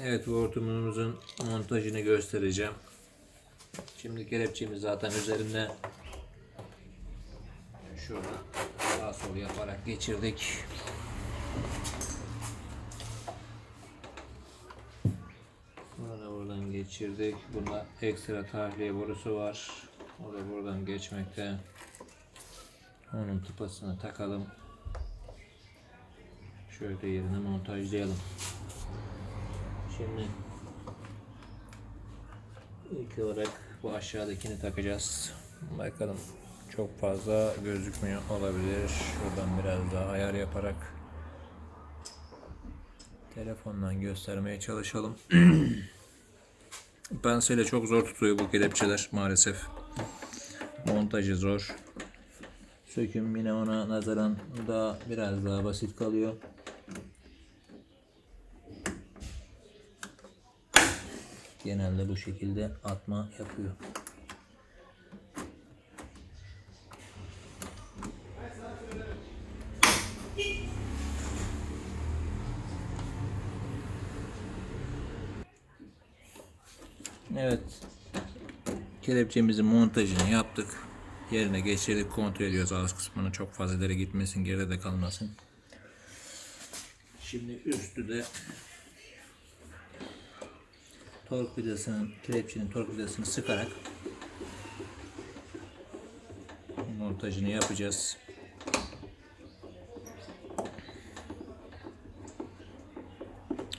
Evet hortumumuzun montajını göstereceğim. Şimdi kelepçemiz zaten üzerinde şurada sağ sol yaparak geçirdik. Bunu da buradan geçirdik. Bunda ekstra tahliye borusu var. O da buradan geçmekte. Onun tıpasını takalım. Şöyle yerine montajlayalım. Şimdi ilk olarak bu aşağıdakini takacağız. Bakalım çok fazla gözükmüyor olabilir. Şuradan biraz daha ayar yaparak telefondan göstermeye çalışalım. Penseyle çok zor tutuyor bu kelepçeler maalesef. Montajı zor. Söküm yine ona nazaran daha biraz daha basit kalıyor. Genelde bu şekilde atma yapıyor. Evet. Kelepçemizin montajını yaptık. Yerine geçirdik. Kontrol ediyoruz ağız kısmını. Çok fazla ileri gitmesin. Geride de kalmasın. Şimdi üstü de tork vidasının, kelepçenin tork vidasını sıkarak montajını yapacağız.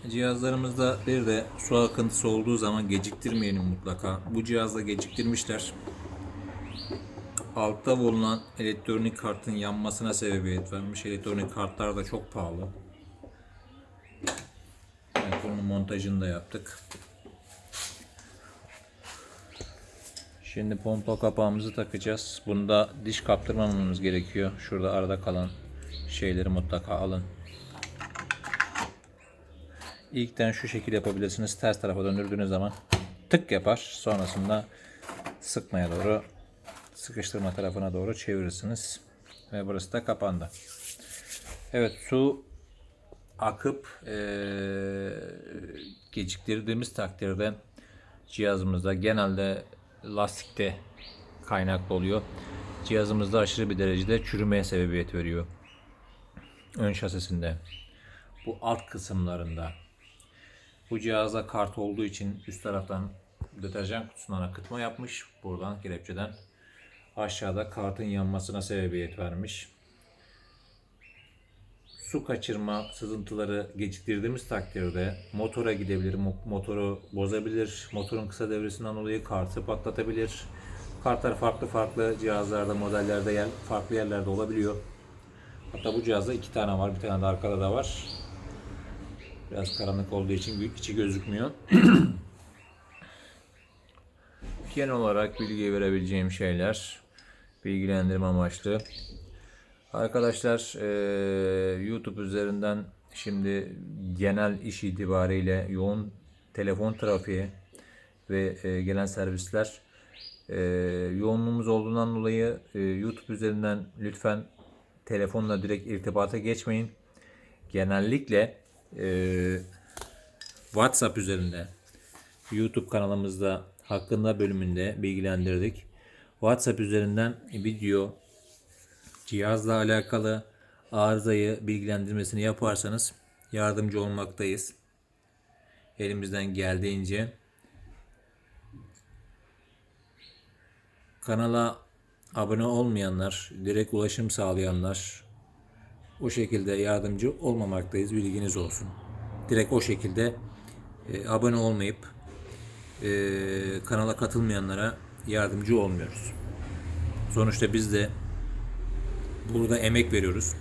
Cihazlarımızda bir de su akıntısı olduğu zaman geciktirmeyelim mutlaka. Bu cihazda geciktirmişler. Altta bulunan elektronik kartın yanmasına sebebiyet vermiş. Elektronik kartlar da çok pahalı. Evet, bunun montajını da yaptık. Şimdi pompa kapağımızı takacağız. Bunda diş kaptırmamamız gerekiyor. Şurada arada kalan şeyleri mutlaka alın. İlkten şu şekil yapabilirsiniz. Ters tarafa döndürdüğünüz zaman tık yapar. Sonrasında sıkmaya doğru sıkıştırma tarafına doğru çevirirsiniz. Ve burası da kapandı. Evet su akıp eee, geciktirdiğimiz takdirde cihazımızda genelde lastikte kaynaklı oluyor. Cihazımızda aşırı bir derecede çürümeye sebebiyet veriyor. Ön şasisinde. Bu alt kısımlarında. Bu cihazda kart olduğu için üst taraftan deterjan kutusundan akıtma yapmış. Buradan kelepçeden aşağıda kartın yanmasına sebebiyet vermiş. Su kaçırma sızıntıları geciktirdiğimiz takdirde motora gidebilir, mo- motoru bozabilir, motorun kısa devresinden dolayı kartı patlatabilir. Kartlar farklı farklı cihazlarda, modellerde yer, farklı yerlerde olabiliyor. Hatta bu cihazda iki tane var, bir tane de arkada da var. Biraz karanlık olduğu için içi gözükmüyor. Genel olarak bilgi verebileceğim şeyler, bilgilendirme amaçlı. Arkadaşlar eee, YouTube üzerinden şimdi genel iş itibariyle yoğun telefon trafiği ve eee, gelen servisler eee, yoğunluğumuz olduğundan dolayı eee, YouTube üzerinden lütfen telefonla direkt irtibata geçmeyin. Genellikle eee, WhatsApp üzerinde YouTube kanalımızda hakkında bölümünde bilgilendirdik. WhatsApp üzerinden video, cihazla alakalı arızayı bilgilendirmesini yaparsanız yardımcı olmaktayız. Elimizden geldiğince kanala abone olmayanlar, direkt ulaşım sağlayanlar o şekilde yardımcı olmamaktayız. Bilginiz olsun. Direkt o şekilde e, abone olmayıp e, kanala katılmayanlara yardımcı olmuyoruz. Sonuçta biz de Burada emek veriyoruz.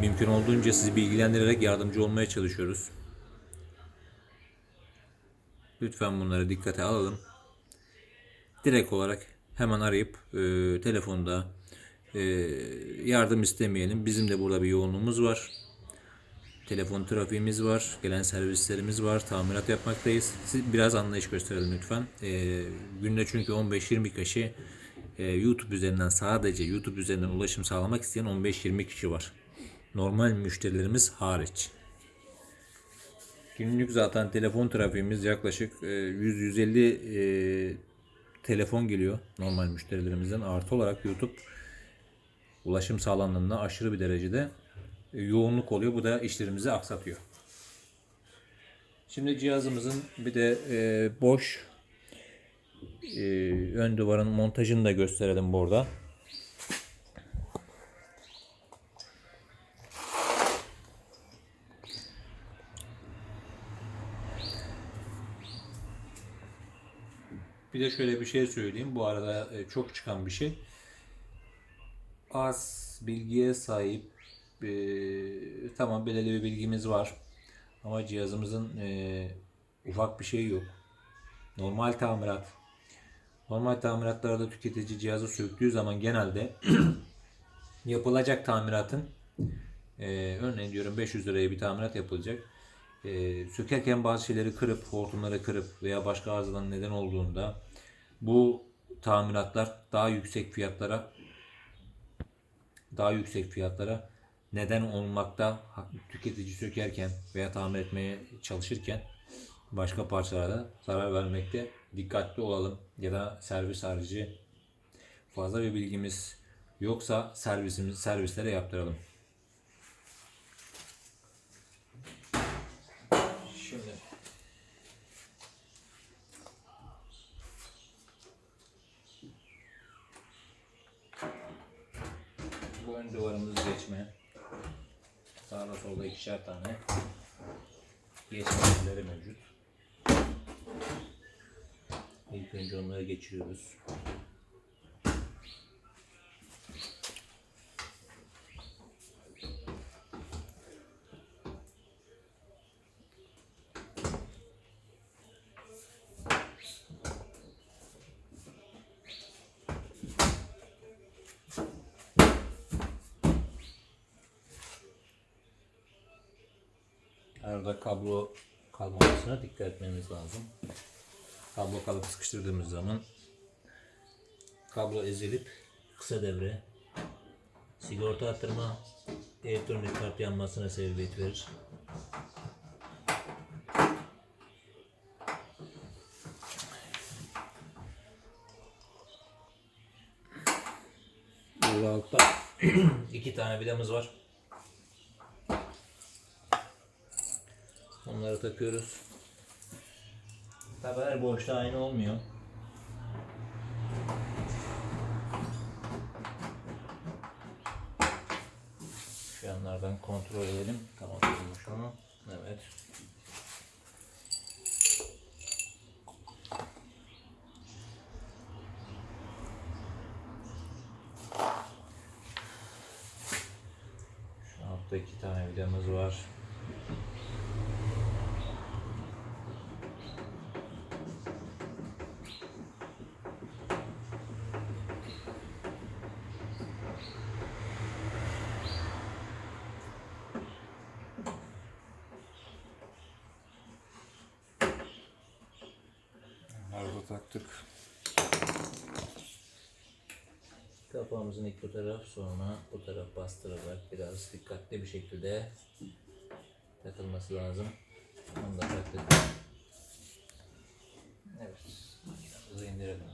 Mümkün olduğunca sizi bilgilendirerek yardımcı olmaya çalışıyoruz. Lütfen bunları dikkate alalım. Direkt olarak hemen arayıp e, telefonda e, yardım istemeyelim. Bizim de burada bir yoğunluğumuz var. Telefon trafiğimiz var, gelen servislerimiz var, tamirat yapmaktayız. Siz biraz anlayış gösterelim lütfen. E, günde çünkü 15-20 kişi e, YouTube üzerinden sadece YouTube üzerinden ulaşım sağlamak isteyen 15-20 kişi var. Normal müşterilerimiz hariç. Günlük zaten telefon trafiğimiz yaklaşık e, 100-150 e, telefon geliyor normal müşterilerimizden. Artı olarak YouTube ulaşım sağlandığında aşırı bir derecede e, yoğunluk oluyor. Bu da işlerimizi aksatıyor. Şimdi cihazımızın bir de e, boş e, ön duvarın montajını da gösterelim burada. Bir de şöyle bir şey söyleyeyim. Bu arada e, çok çıkan bir şey. Az bilgiye sahip e, tamam belirli bir bilgimiz var. Ama cihazımızın e, ufak bir şeyi yok. Normal tamirat. Normal tamiratlarda tüketici cihazı söktüğü zaman genelde yapılacak tamiratın e, örneğin diyorum 500 liraya bir tamirat yapılacak. E, sökerken bazı şeyleri kırıp, hortumları kırıp veya başka arızadan neden olduğunda bu tamiratlar daha yüksek fiyatlara daha yüksek fiyatlara neden olmakta tüketici sökerken veya tamir etmeye çalışırken başka parçalara zarar vermekte dikkatli olalım ya da servis harici fazla bir bilgimiz yoksa servisimiz servislere yaptıralım. Şimdi bu ön duvarımızı geçme. Sağda solda ikişer tane geçme yerleri mevcut. İlk önce onları geçiriyoruz. Arada kablo kalmamasına dikkat etmemiz lazım. Kablo kalıp sıkıştırdığımız zaman kablo ezilip kısa devre sigorta attırma elektronik kart yanmasına sebebiyet verir. Burada altta iki tane vidamız var. Onları takıyoruz. Tabi her boşta aynı olmuyor. Şu yanlardan kontrol edelim. Tamam olmuş mu? Evet. Şu altta iki tane vidamız var. Arada taktık. Kapağımızın ilk bu taraf sonra bu taraf bastırarak biraz dikkatli bir şekilde takılması lazım. Onu da taktık. Evet. Makinamızı indirelim.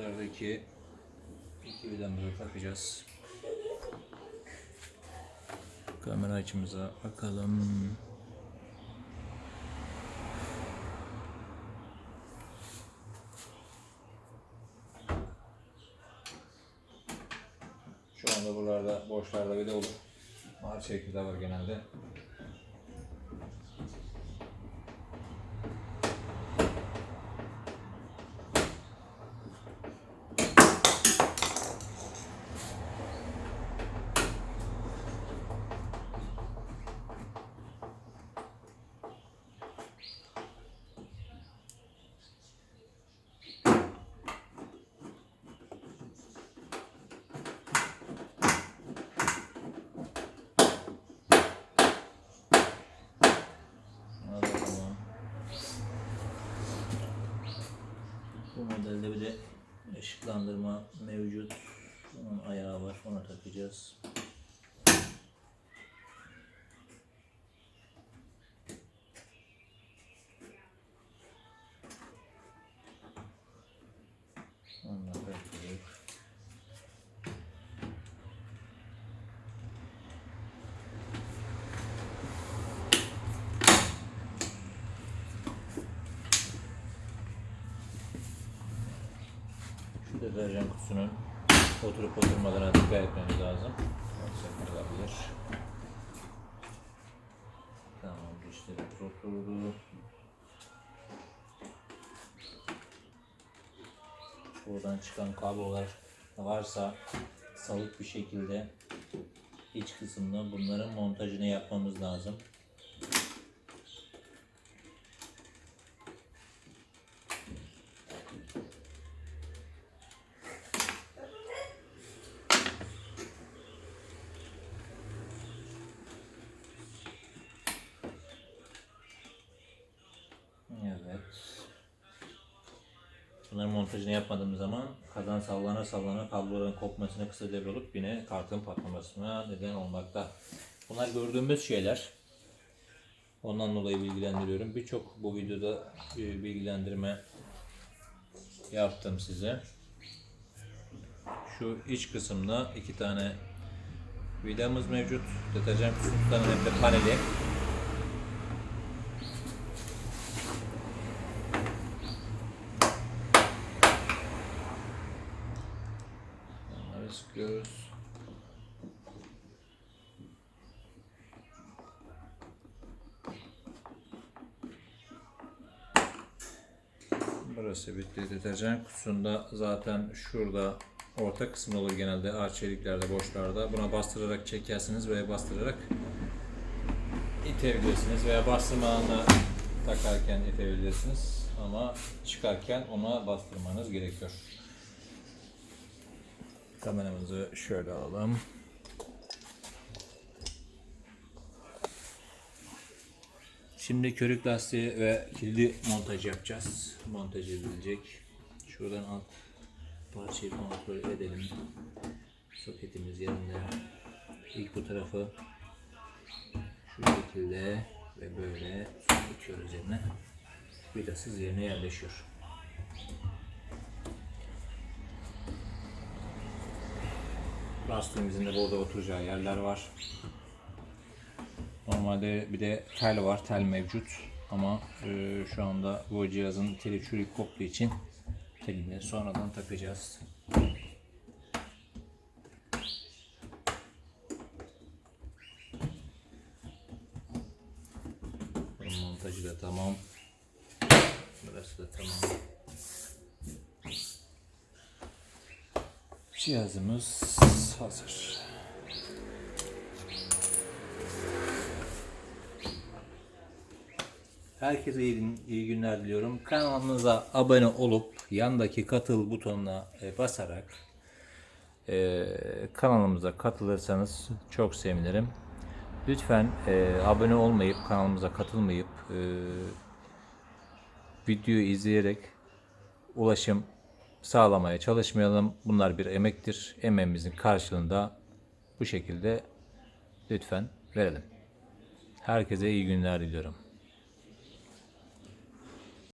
Şimdi Üstlerdeki iki vidamızı takacağız. Kamera açımıza bakalım. Şu anda buralarda boşlarda vida olur. Var şekilde var genelde. Modelde bir de ışıklandırma mevcut. Bunun ayağı var. Ona takacağız. Onu da takıyoruz. Şu deterjan kutusunun oturup oturmadığına dikkat etmemiz lazım. Yoksa kırılabilir. Tamam dişleri oturdu. Buradan çıkan kablolar varsa salık bir şekilde iç kısımda bunların montajını yapmamız lazım. Evet. Bunların montajını yapmadığımız zaman kazan sallana sallana kabloların kopmasına kısa devre olup yine kartın patlamasına neden olmakta. Bunlar gördüğümüz şeyler. Ondan dolayı bilgilendiriyorum. Birçok bu videoda e, bilgilendirme yaptım size. Şu iç kısımda iki tane vidamız mevcut. Deterjan kutusundan hem de paneli. Sıkıyoruz. Burası bitti. Deterjan kutusunda zaten şurada orta kısmı olur genelde arçeliklerde, boşlarda. Buna bastırarak çekersiniz veya bastırarak itebilirsiniz veya bastırmadan takarken itebilirsiniz. Ama çıkarken ona bastırmanız gerekiyor. Kameramızı şöyle alalım. Şimdi körük lastiği ve kilidi montaj yapacağız. Montaj edilecek. Şuradan alt parçayı kontrol edelim. Soketimiz yerinde. İlk bu tarafı şu şekilde ve böyle tutuyoruz yerine. Vidasız yerine yerleşiyor. Lastiğimizin de burada oturacağı yerler var. Normalde bir de tel var, tel mevcut. Ama e, şu anda bu cihazın teli çürük koptuğu için telini sonradan takacağız. Montajı da tamam. Burası da tamam. Cihazımız hazır. Herkese iyi, iyi günler diliyorum. Kanalımıza abone olup yandaki katıl butonuna e, basarak e, kanalımıza katılırsanız çok sevinirim. Lütfen e, abone olmayıp kanalımıza katılmayıp e, videoyu izleyerek ulaşım sağlamaya çalışmayalım. Bunlar bir emektir. Emeğimizin karşılığında bu şekilde lütfen verelim. Herkese iyi günler diliyorum.